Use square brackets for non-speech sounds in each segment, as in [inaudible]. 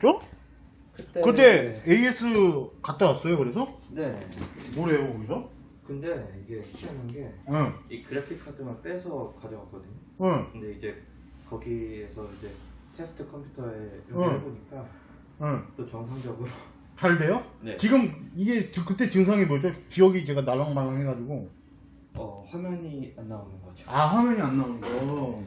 그랬었죠? 그때 그때 AS 갔다 왔어요 그래서? 네. 뭐래요 거기서? 근데 이게 희한한 게 이 응, 그래픽 카드만 빼서 가져갔거든요. 응, 근데 이제 거기에서 이제 테스트 컴퓨터에 응. 이렇게 해보니까 응. 또 정상적으로 잘 돼요? 네. 지금 이게 지- 그때 증상이 뭐죠? 기억이 제가 날랑말랑 해가지고 어, 화면이 안 나오는 거죠. 아 화면이 안 나오는 거.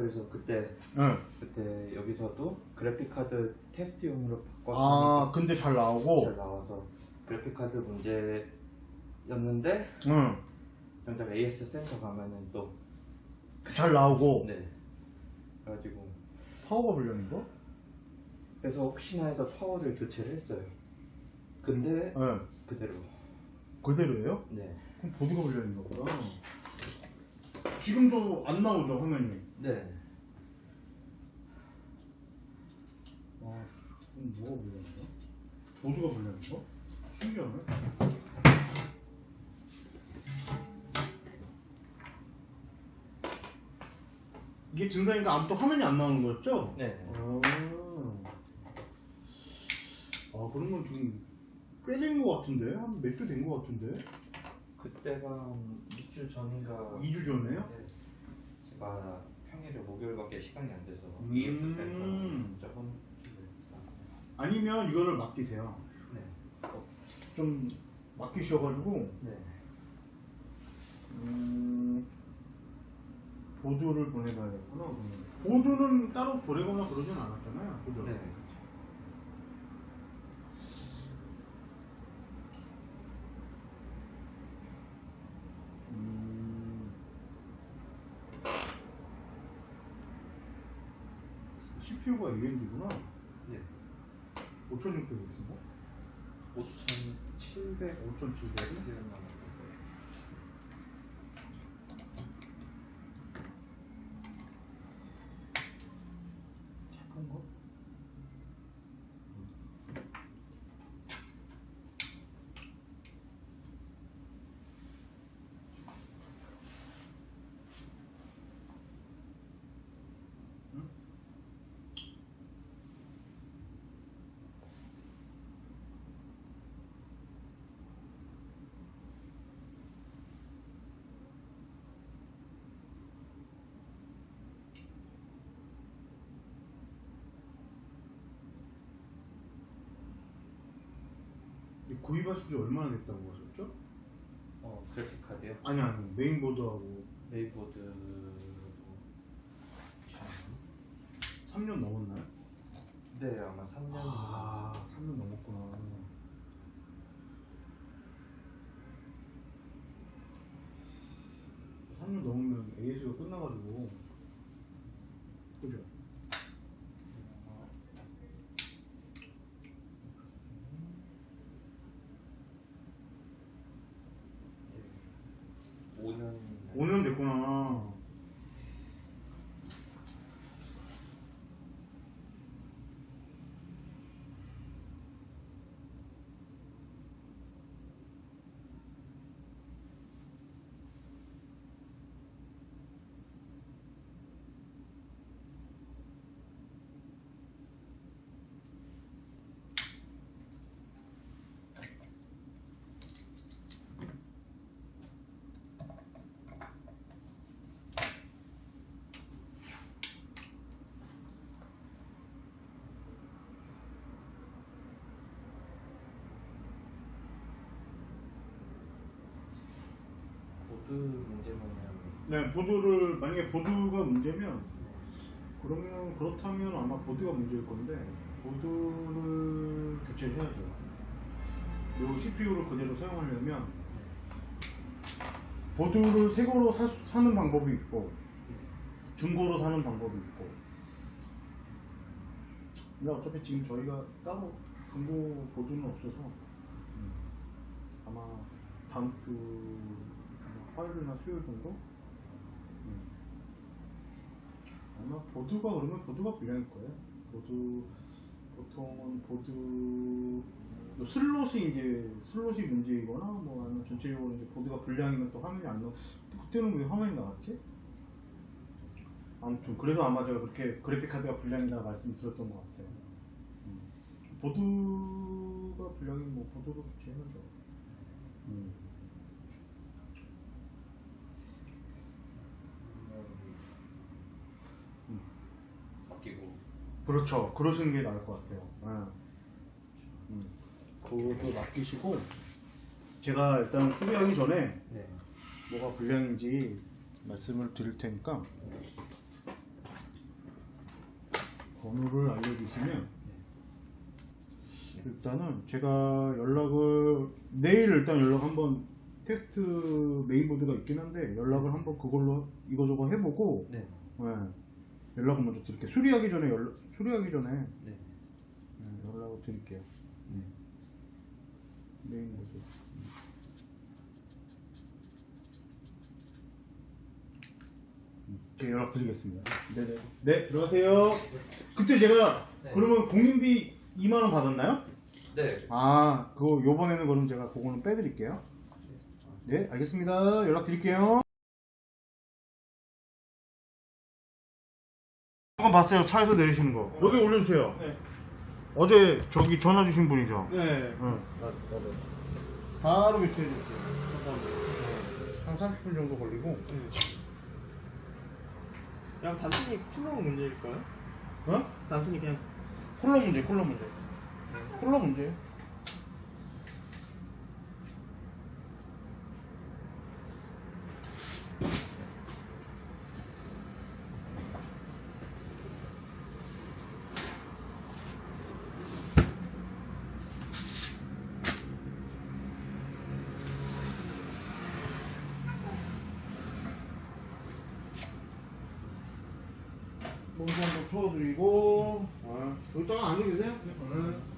그래서 그때 응. 그때 여기서도 그래픽 카드 테스트용으로 바꿔서 아 근데 잘 나오고. 잘 나와서 그래픽 카드 문제였는데 응. 정작 AS 센터 가면은 또잘 나오고. [laughs] 네. 그래가지고 파워가 불량인 거? 그래서 혹시나 해서 파워를 교체를 했어요. 근데 응. 그대로 그대로예요? 네. 그럼 보드가 불량인가 보다. 지금도 안 나오죠 화면이. 네. 아, 그럼 뭐가 불량인가? 보드가 불량인가? 신기하네. 이게 증상이니까 아무튼 화면이 안 나오는 거였죠? 네. 아, 아 그러면 지금 꽤된 거 같은데? 한 몇 주 된 거 같은데? 그때가 2주 전인가 2주 전에요? 네. 제가 평일에 목요일밖에 시간이 안 돼서 음. 조금 아니면 이거를 맡기세요. 네. 좀 맡기셔가지고 네. 음, 보드를 보내봐야겠구나. 그러면. 보드는 따로 보내거나 그러진 않았잖아요. 그죠? 네. 음, CPU가 AMD구나. 네. 5600X인가? 5,700 5700? 착한 구입하신 지 얼마나 됐다고 하셨죠? 어, 그래픽 카드요? 아니 아니 메인보드하고 메인보드 3년 넘었나요? 네, 아마 3년 아 3년 넘었구나 삼년 넘으면 AS가 끝나가지고 그죠? 네. 5년 5년 됐구나 보드 문제면은 네 보드를 만약에 보드가 문제면 그러면 그렇다면 아마 보드가 문제일 건데 보드를 교체해야죠. 요 CPU를 그대로 사용하려면 보드를 새 거로 사, 사는 방법이 있고 중고로 사는 방법이 있고. 근데 어차피 지금 저희가 따로 중고 보드는 없어서 음, 아마 다음 주 화요일이나 수요일 정도? 음. 아마 보드가 그러면 보드가 불량일 거예요. 보드 보통은 보드 뭐 슬롯이 이제 슬롯이 문제이거나 뭐 아니면 전체적으로 이제 보드가 불량이면 또 화면이 안 나. 그때는 왜 화면이 나왔지? 아무튼 그래서 아마 제가 그렇게 그래픽 카드가 불량이다 말씀드렸던 것 같아요. 음. 보드가 불량이면 뭐 보드로 교체해야죠. 음. 바뀌고 그렇죠. 그러시는 게 나을 것 같아요. 예. 음. 그것도 맡기시고 제가 일단 수리하기 전에 네. 뭐가 불량인지 말씀을 드릴 테니까 번호를 알려주시면 일단은 제가 연락을 내일 일단 연락 한번 테스트 메인보드가 있긴 한데 연락을 한번 그걸로 이거저거 해보고 네. 네, 연락을 먼저 드릴게요. 수리하기 전에 연락 수리하기 전에 네. 네, 연락을 드릴게요. 네. 메인보드. 네, 연락 드리겠습니다. 네네. 네, 들어가세요. 그때 제가 네. 그러면 공인비 2만 원 받았나요? 네. 아, 그거 요번에는 그럼 제가 그거는 빼드릴게요. 네, 알겠습니다. 연락 드릴게요. 잠깐 봤어요. 차에서 내리시는 거. 여기 올려주세요. 네. 어제 저기 전화 주신 분이죠? 네. 응. 바로 드릴게요. 네. 한 30분 정도 걸리고. 그냥 단순히 쿨러 문제일까요? 어? 단순히 그냥 콜러 문제, 콜러 문제. 콜러 문제. 몸좀 한번 풀어드리고 아, 여기 앉아 계세요? 네.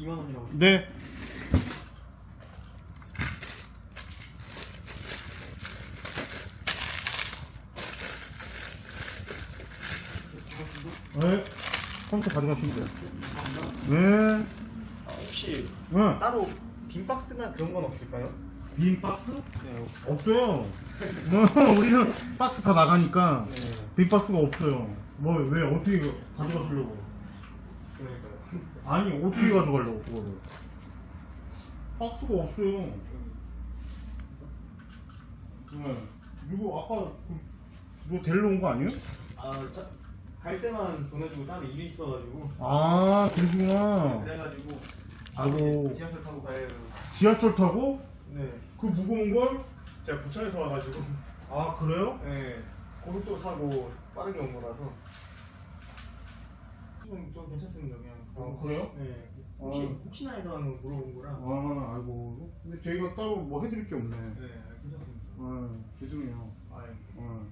이만 원이라고. 네. 네. 컴퓨터 가져가시면 돼요. 네. 혹시 응. 따로 빈 박스나 그런 건 없을까요? 빈 박스? 네. 없어요. 뭐, 우리는 박스 다 나가니까 네. 빈 박스가 없어요. 뭐 왜 어떻게 가져가시려고? 그러니까요. 아니 어떻게 가져가려고 그거를? 박스가 없어요. 네. 이거 아까 그, 뭐 데리러 온 거 아니에요? 아, 자, 갈 때만 보내주고 따로 일이 있어가지고. 아 그러구나. 그래가지고. 아이고. 지하철 타고 가요. 지하철 타고 네. 그 무거운 걸? 제가 부천에서 와가지고. 아 그래요? 네. 고속도로 타고 빠르게 온 거라서. 좀, 좀 괜찮습니다, 그냥. 아, 그래요? 네. 혹시, 아. 혹시나 해서 물어본 거라. 아 아이고. 근데 저희가 따로 뭐 해드릴 게 없네. 네, 괜찮습니다. 아 죄송해요. 아, 어.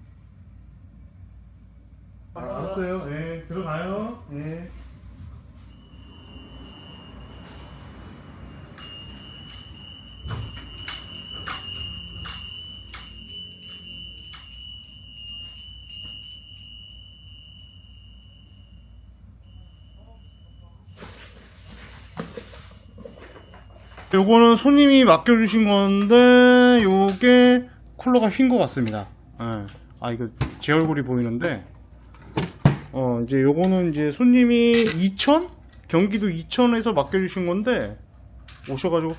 아, 알았어요. 네, 들어가요. 네. 요거는 손님이 맡겨주신 건데 요게 쿨러가 휜것 같습니다. 예. 아 이거 제 얼굴이 보이는데 어 이제 요거는 이제 손님이 이천 경기도 이천에서 맡겨주신 건데 오셔가지고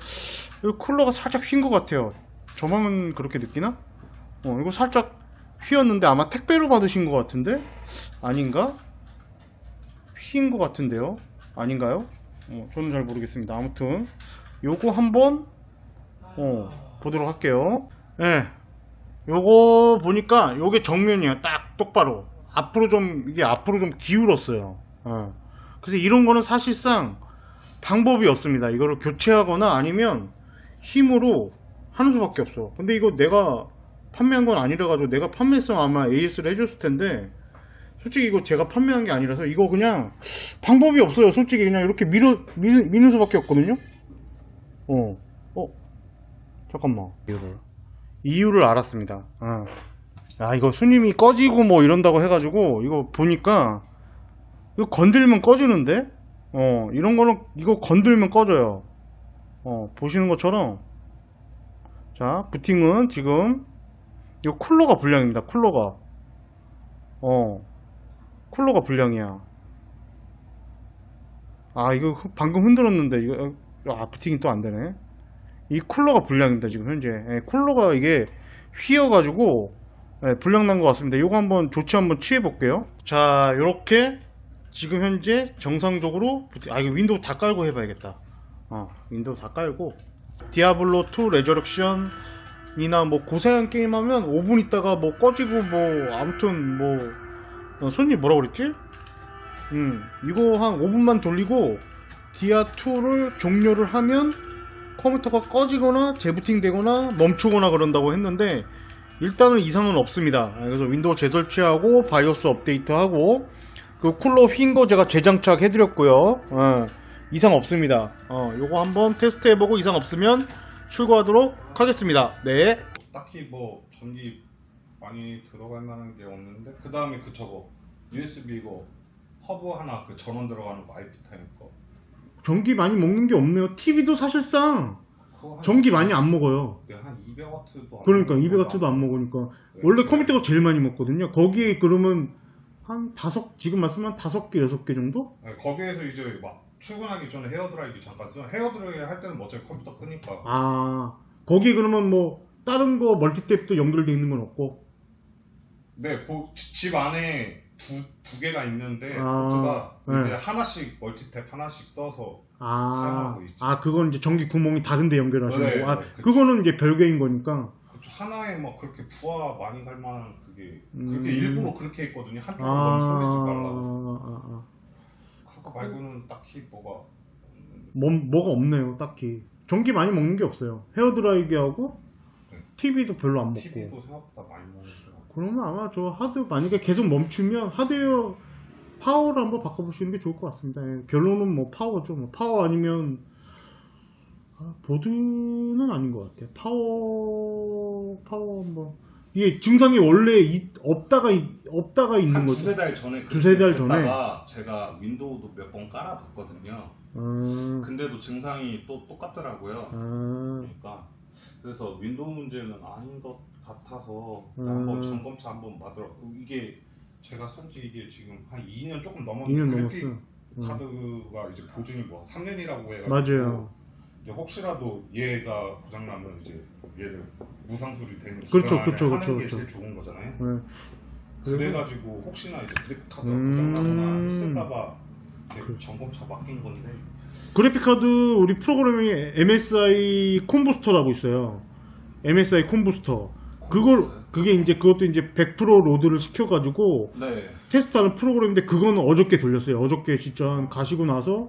이 쿨러가 살짝 휜것 같아요. 저만 그렇게 느끼나? 어 이거 살짝 휘었는데 아마 택배로 받으신 것 같은데 아닌가? 휜것 같은데요? 아닌가요? 어, 저는 잘 모르겠습니다. 아무튼 요거 한번 어, 보도록 할게요. 예. 요거 보니까 요게 정면이에요. 딱 똑바로. 앞으로 좀 이게 앞으로 좀 기울었어요. 어. 그래서 이런 거는 사실상 방법이 없습니다. 이거를 교체하거나 아니면 힘으로 하는 수밖에 없어. 근데 이거 내가 판매한 건 아니라 가지고 내가 판매했으면 아마 AS를 해줬을 텐데 솔직히 이거 제가 판매한 게 아니라서 이거 그냥 방법이 없어요. 솔직히 그냥 이렇게 밀어 미, 미는 수밖에 없거든요. 어, 어, 잠깐만 이유를 이유를 알았습니다. 아, 아 이거 손님이 꺼지고 뭐 이런다고 해가지고 이거 보니까 이거 건들면 꺼지는데, 어 이런 거는 이거 건들면 꺼져요. 어 보시는 것처럼 자 부팅은 지금 이거 쿨러가 불량입니다. 쿨러가 어 쿨러가 불량이야. 아 이거 흐- 방금 흔들었는데 이거 아 부팅이 또 안 되네. 이 쿨러가 불량입니다 지금 현재. 예, 쿨러가 이게 휘어가지고 예, 불량 난 것 같습니다. 이거 한번 조치 한번 취해 볼게요. 자 이렇게 지금 현재 정상적으로 아 이거 윈도우 다 깔고 해봐야겠다. 어 윈도우 다 깔고 디아블로 2 레저렉션 이나 뭐 고사양 게임 하면 5분 있다가 뭐 꺼지고 뭐 아무튼 뭐 어, 손님 뭐라 그랬지? 음 이거 한 5분만 돌리고 디아2를 종료를 하면 컴퓨터가 꺼지거나 재부팅 되거나 멈추거나 그런다고 했는데 일단은 이상은 없습니다. 아, 그래서 윈도우 재설치하고 바이오스 업데이트하고 그 쿨러 휜 거 제가 재장착 해드렸고요. 어, 이상 없습니다. 어, 요거 한번 테스트 해보고 이상 없으면 출고하도록 하겠습니다. 네. 딱히 뭐 전기 많이 만한 게 없는데 그 다음에 그 저거 USB 이거 허브 하나 그 전원 들어가는 거 IP 타임 거 전기 많이 먹는 게 없네요 TV도 사실상 전기 많이 안 먹어요 네, 한 200와트도 안 그러니까 먹는 200W도 거다. 안 먹으니까 네, 원래 네. 컴퓨터가 제일 많이 먹거든요. 거기에 그러면 한 다섯 지금 말씀한 다섯 개 여섯 개 정도? 네, 거기에서 이제 막 출근하기 전에 헤어드라이기 잠깐 쓰면 헤어드라이기 할 때는 뭐 어차피 컴퓨터 끄니까 아 거기 그러면 뭐 다른 거 멀티탭도 연결돼 있는 건 없고 네, 그 지- 집 안에 두, 두 개가 있는데 아, 포트가 네. 이제 하나씩 멀티탭 하나씩 써서 아, 사용하고 있죠. 아 그건 이제 전기 구멍이 다른데 연결하시는 네, 거고 아 네, 그쵸. 그거는 이제 별개인 거니까 그쵸, 하나에 막 그렇게 부하 많이 갈 만한 그게 음. 그렇게 일부러 그렇게 했거든요. 아, 너무 아, 말라고. 아, 아. 그거 말고는 딱히 뭐가 뭐, 뭐가 없네요 딱히 전기 많이 먹는 게 없어요 헤어드라이기하고 네. TV도 별로 안 먹고 TV도 생각보다 많이 먹는데 그러면 아마 저 하드 만약에 계속 멈추면 하드웨어 파워를 한번 바꿔보시는 게 좋을 것 같습니다. 예, 결론은 뭐 파워죠. 뭐 파워 아니면 아, 보드는 아닌 것 같아요. 파워 파워 한번 이게 증상이 원래 이- 없다가 이- 없다가 있는 한 거죠. 두세 달 전에 두세 달 전에? 제가 윈도우도 몇 번 깔아봤거든요. 아, 근데도 증상이 또 똑같더라고요. 아, 그러니까 그래서 윈도우 문제는 아닌 것 같아서 음. 한번 점검차 한번 받으러 이게 제가 산지 이게 지금 한 2년 조금 2년 넘었는데 그래픽 넘었어요. 음. 카드가 이제 보증이 뭐 3년이라고 해가지고 맞아요. 이제 혹시라도 얘가 고장나면 이제 얘를 무상 수리 되는 그렇죠, 기간 안에 그렇죠, 하는 그렇죠, 게 그렇죠. 제일 좋은 거잖아요. 네. 그래가지고 혹시나 이제 그래픽 카드가 음. 고장나거나 쓸까봐 이렇게 그- 점검차 맡긴 건데 그래픽 카드 우리 프로그래밍에 MSI 콤부스터라고 있어요. MSI 콤부스터. 그걸 그게 이제 그것도 이제 100% 로드를 시켜가지고 네. 테스트하는 프로그램인데 그거는 어저께 돌렸어요. 어저께 진짜 한 가시고 나서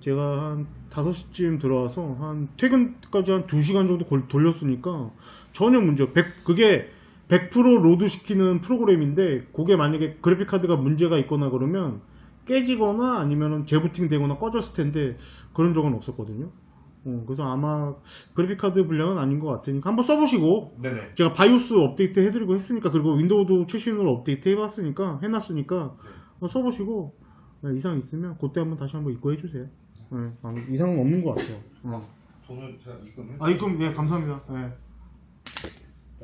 제가 한 5시쯤 들어와서 한 퇴근까지 한 2시간 정도 걸- 돌렸으니까 전혀 문제 없 100, 그게 100% 로드 시키는 프로그램인데 그게 만약에 그래픽 카드가 문제가 있거나 그러면 깨지거나 아니면 재부팅 되거나 꺼졌을 텐데 그런 적은 없었거든요. 어, 그래서 아마 그래픽 카드 불량은 아닌 것 같으니까 한번 써보시고 네네 제가 바이오스 업데이트 해드리고 했으니까 그리고 윈도우도 최신으로 업데이트 해봤으니까 해놨으니까 한번 써보시고 네, 이상 있으면 그때 한번 다시 한번 입고 해 주세요. 네, 아무 이상은 없는 것 같아요. 어. 돈을 제가 입금해 아 이건 네 감사합니다. 네.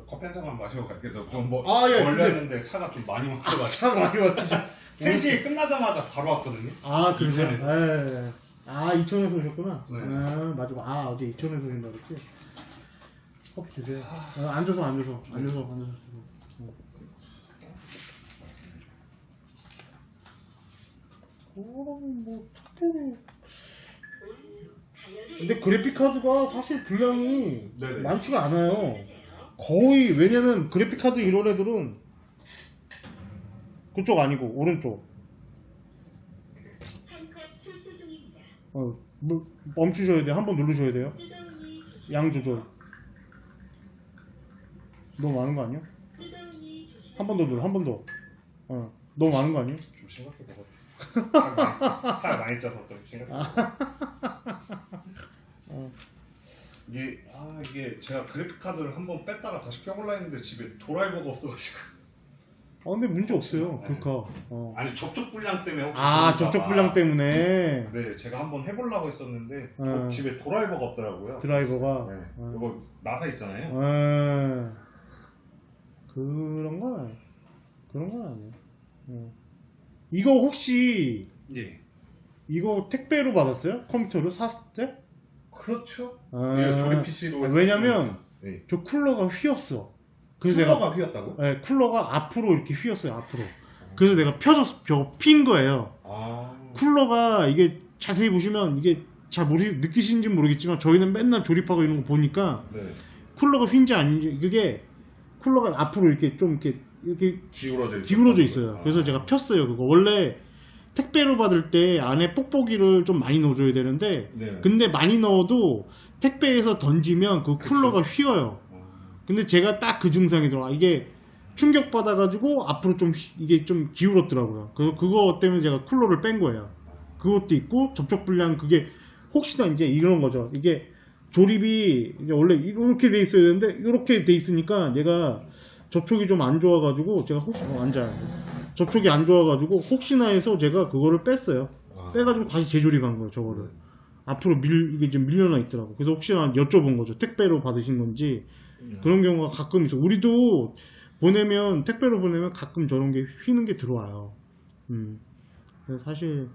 커피 한 잔만 마시고 갈게요. 좀뭐 아, 예, 원래 했는데 차가 좀 많이 막혀가지고 차 많이 왔지. 3시 끝나자마자 바로 왔거든요. 아, 그러세요? 예. 아, 이천에서 오셨구나. 네. 아, 맞아. 아, 어제 이천에서 오신다 그랬지. 커피 드세요. 어, 앉아서, 앉아서, 앉아서, 앉아서 쓰고. 어. 그럼 뭐 특별히. 근데 그래픽 카드가 사실 분량이 네네. 많지가 않아요. 거의 왜냐면 그래픽 카드 이런 애들은 그쪽 아니고 오른쪽. 한컵 출수 중입니다. 어, 뭐, 멈추셔야 돼요. 한 번 누르셔야 돼요. 양 조절. 너무 많은 거 아니야? 한 번 더 눌러, 한 번 더. 어, 너무 많은 거 아니야? 좀 심각해 보여. 살 많이, 살 많이 쪄서 좀 심각해. 어. 이게 아 이게 제가 그래픽 카드를 한번 뺐다가 다시 껴볼라 했는데 집에 드라이버가 없어가지고 아, 근데 문제 없어요. 네. 그러니까. 어. 아니 접촉 불량 때문에 혹시 아, 그런가 접촉 봐. 불량 때문에 네 제가 한번 해보려고 했었는데 도- 어. 집에 드라이버가 없더라고요. 드라이버가. 네. 어. 이거 나사 있잖아요. 어. 그런 건, 아니- 그런 건 아니에요. 어. 이거 혹시, 예. 이거 택배로 받았어요? 컴퓨터를 샀을 때? 그렇죠. 아, 이거 조립 PC로 왜냐면, 네. 저 쿨러가 휘었어. 그래서 내가 쿨러가 휘었다고? 네, 쿨러가 앞으로 이렇게 휘었어요, 앞으로. 그래서 내가 펴졌, 펴, 핀 거예요. 아 쿨러가 이게 자세히 보시면 이게 잘 모르, 느끼시는지 모르겠지만 저희는 맨날 조립하고 이런 거 보니까 네. 쿨러가 휜지 아닌지, 그게 쿨러가 앞으로 이렇게 좀 이렇게, 이렇게 기울어져 있어. 기울어져 있어요. 그래서 제가 폈어요, 그거. 원래 택배로 받을 때 안에 뽁뽁이를 좀 많이 넣어줘야 되는데, 네. 근데 많이 넣어도 택배에서 던지면 그. 쿨러가 휘어요. 어. 근데 제가 딱 그 증상이 들어. 이게 충격 받아가지고 앞으로 좀 휘- 이게 좀 기울었더라고요. 그 그거 때문에 제가 쿨러를 뺀 거예요. 그것도 있고 접촉 불량 그게 혹시나 이제 이런 거죠. 이게 조립이 이제 원래 이렇게 돼 있어야 되는데 이렇게 돼 있으니까 얘가 접촉이 좀 안 좋아가지고 제가 혹시 어, 앉아요. 접촉이 안 좋아가지고 혹시나 해서 제가 그거를 뺐어요. 아. 빼가지고 다시 재조립한 거예요. 저거를. 앞으로 밀 이게 좀 밀려나 있더라고. 그래서 혹시나 여쭤본 거죠. 택배로 받으신 건지 음. 그런 경우가 가끔 있어. 우리도 보내면 택배로 보내면 가끔 저런 게 휘는 게 들어와요. 음. 그래서 사실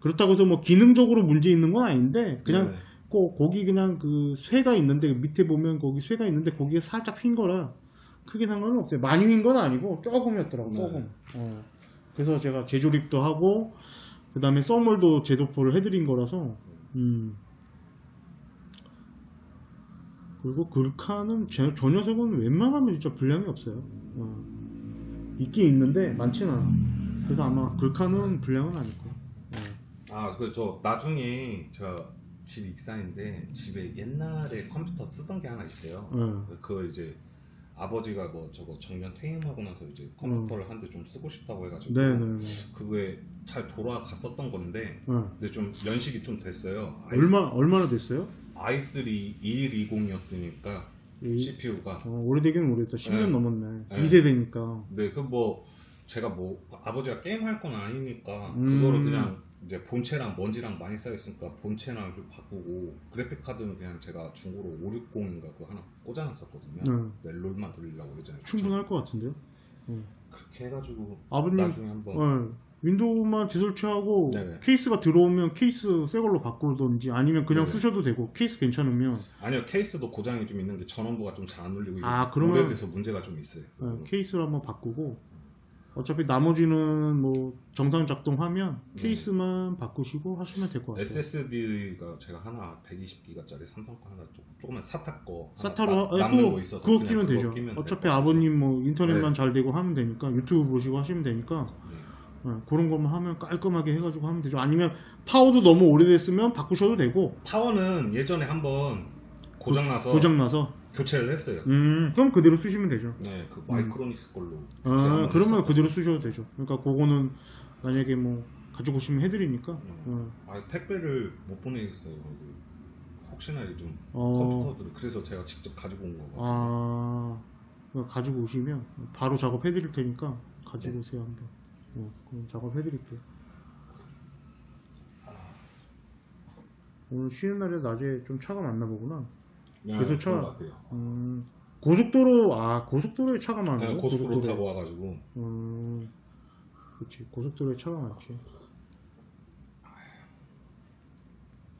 그렇다고 해서 뭐 기능적으로 문제 있는 건 아닌데 그냥 네. 꼭 거기 그냥 그 쇠가 있는데 밑에 보면 거기 쇠가 있는데 거기에 살짝 휜 거라 크게 상관은 없어요. 많이 휜 건 아니고 조금이었더라고. 네. 조금. 어. 그래서 제가 재조립도 하고 그 다음에 썸물도 재도포를 해드린 거라서 음. 그리고 글카는 제, 저 녀석은 웬만하면 진짜 분량이 없어요. 어. 있긴 있는데 많지는 않아. 그래서 아마 글카는 분량은 아닐 거야. 어. 아, 그 저 나중에 제가 집 익산인데 집에 옛날에 컴퓨터 쓰던 게 하나 있어요. 어. 그거 이제 아버지가 뭐 저거 정년 퇴임하고 나서 이제 컴퓨터를 한 대 좀 쓰고 싶다고 해가지고 네네네. 그거에 잘 돌아갔었던 건데 어. 근데 좀 연식이 좀 됐어요. 얼마 얼마나 됐어요? i3 2120이었으니까 이- CPU가 어, 오래되긴 오래됐다. 10년 네. 넘었네. 네. 2세대니까. 네, 그 뭐 제가 뭐 아버지가 게임 할 건 아니니까 음. 그거를 그냥 이제 본체랑 먼지랑 많이 쌓여 있으니까 본체랑 좀 바꾸고 그래픽 카드는 그냥 제가 중고로 560인가 그거 하나 꽂아놨었거든요. 네. 네, 롤만 돌리려고 예전에 충분할 것 같은데요? 그렇게 해가지고 아버님, 나중에 한번 어, 윈도우만 디설치하고 네네. 케이스가 들어오면 케이스 새 걸로 바꾸던지 아니면 그냥 네네. 쓰셔도 되고 케이스 괜찮으면 아니요 케이스도 고장이 좀 있는 게 전원부가 좀 잘안 눌리고 아, 그러면- 오래돼서 문제가 좀 있어요. 어, 케이스를 한번 바꾸고 어차피 나머지는 뭐 정상 작동하면 네. 케이스만 바꾸시고 하시면 될 것 같아요. SSD가 제가 하나 120기가짜리 삼성 거 하나 조, 조그만 사타 거 하나 사타로 나- 아, 남는 그거, 거 있어서 그거 그냥 끼면 그거 되죠. 끼면 될 어차피 같아서. 아버님 뭐 인터넷만 네. 잘 되고 하면 되니까 유튜브 보시고 하시면 되니까 네. 어, 그런 것만 하면 깔끔하게 해가지고 하면 되죠. 아니면 파워도 너무 오래됐으면 바꾸셔도 되고 타워는 예전에 한번 고장 나서 고장 나서 교체를 했어요. 음 그럼 그대로 쓰시면 되죠. 네, 그 마이크로닉스 걸로. 아, 그러면 했었거든요. 그대로 쓰셔도 되죠. 그러니까 그거는 만약에 뭐 가지고 오시면 해드리니까. 어. 아, 택배를 못 보내겠어요. 혹시나 좀 어. 컴퓨터들을 그래서 제가 직접 가지고 온 거가. 아, 가지고 오시면 바로 작업해드릴 테니까 가지고 네. 오세요 한번. 어, 그럼 작업해드릴게요. 오늘 쉬는 날에 낮에 좀 차가 많나 보구나. 네, 그래서 그런 차- 것 같아요. 음, 고속도로 아 고속도로에 차가 많아요. 네, 고속도로 타고 와가지고 음, 그렇지 고속도로에 차가 많지.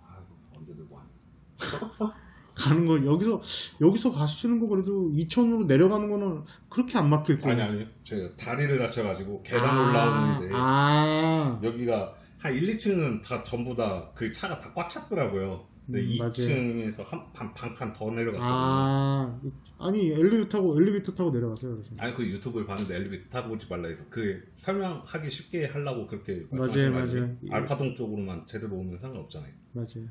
아이고 언제 들고 왔냐. 가는 거 여기서 여기서 가시는 거 그래도 2천으로 내려가는 거는 그렇게 안 막힐 거예요. 아니 아니 제가 다리를 다쳐가지고 계단 올라오는데 아, 여기가 한 1, 2층은 다 전부 다 그 차가 다 꽉 찼더라고요. 근데 음, 맞아요. 2층에서 한반칸 더 내려갔거든요. 아, 아니 엘리베이터 타고 엘리베이터 타고 내려가세요. 그래서. 아니 그 유튜브를 봤는데 엘리베이터 타고 오지 말라 해서 그 설명하기 쉽게 하려고 그렇게 맞아요, 말씀하셔가지고 맞아요. 알파동 쪽으로만 제대로 오면 상관없잖아요. 맞아요.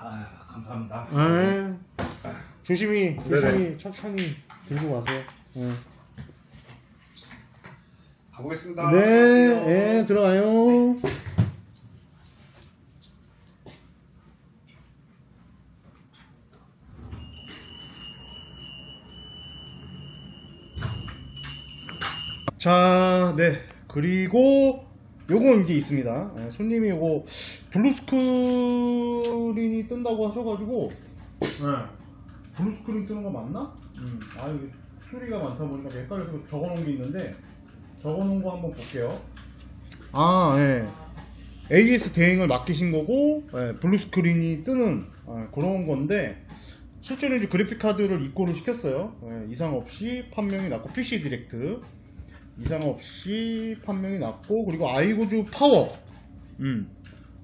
아 감사합니다. 아, 조심히 조심히 네네. 천천히 들고 가세요. 네, 가보겠습니다. 네, 수고하세요. 네, 들어가요. 자, 네. 그리고 요거 이제 있습니다. 네, 손님이 요거 블루스크린이 뜬다고 하셔가지고, 네. 블루스크린 뜨는 거 맞나? 음. 아, 이게 수리가 많다 보니까 헷갈려서 적어놓은 게 있는데, 적어놓은 거 한번 볼게요. 아, 예. AS 대행을 맡기신 거고, 예, 블루스크린이 뜨는 아, 그런 건데, 실제로 이제 그래픽 카드를 입고를 시켰어요. 예, 이상 없이 판명이 났고, PC 디렉트. 이상 없이 판명이 났고, 그리고 아이구즈 파워. 음.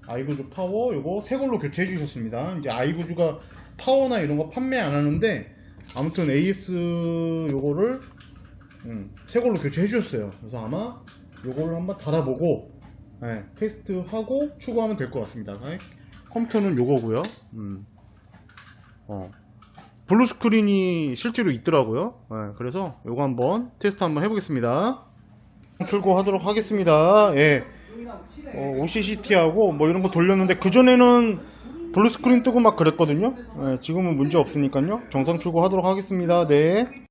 아이구즈 파워, 요거 새 걸로 교체해 주셨습니다. 이제 아이구즈가 파워나 이런 거 판매 안 하는데, 아무튼 AS 요거를 음, 새 걸로 교체해 주셨어요. 그래서 아마 요거를 한번 달아보고 예, 테스트하고 추가하면 될 것 같습니다. 예. 컴퓨터는 요거고요. 음. 어. 블루 스크린이 실제로 있더라고요. 예, 그래서 요거 한번 테스트 한번 해보겠습니다. 출고하도록 하겠습니다. 예. 어, OCCT하고 뭐 이런 거 돌렸는데 그 전에는 블루 스크린 뜨고 막 그랬거든요. 예, 지금은 문제 없으니까요. 정상 출고하도록 하겠습니다. 네.